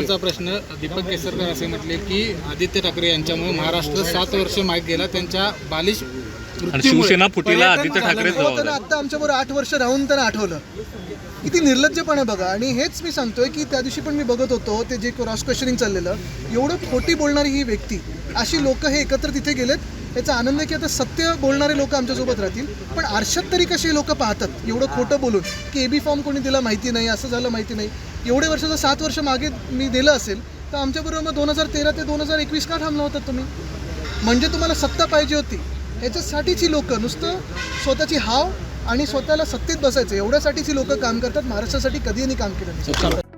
शेवटचा प्रश्न दीपक केसरकर असे म्हटले की आदित्य ठाकरे यांच्यामुळे महाराष्ट्र सात वर्ष मागे गेला. त्यांच्या बालिश शिवसेना फुटीला आदित्य ठाकरे आता आमच्याबरोबर आठ वर्ष राहून त्यांना आठवलं. किती निर्लज्जपणा बघा. आणि हेच मी सांगतोय की त्या दिवशी पण मी बघत होतो ते जे क्रॉस क्वेश्चनिंग चाललेलं एवढं खोटी बोलणारी ही व्यक्ती अशी लोक हे एकत्र तिथे गेलेत. याचा आनंद की आता सत्य बोलणारे लोक आमच्यासोबत राहतील. पण आरशात तरी कसे लोक पाहतात? एवढं खोटं बोलून की ए बी फॉर्म कोणी दिला माहिती नाही असं झालं माहिती नाही. एवढे वर्षाचं सात वर्ष मागे मी दिलं असेल तर आमच्याबरोबर मग दोन हजार तेरा ते दोन हजार एकवीस का थांबला होता तुम्ही? म्हणजे तुम्हाला सत्ता पाहिजे होती. ह्याच्यासाठीची ही लोक नुसतं स्वतःची हाव आणि स्वतःला सत्तेत बसायचं एवढ्यासाठीच ही लोक काम करतात. महाराष्ट्रासाठी कधीही काम केलं. नाही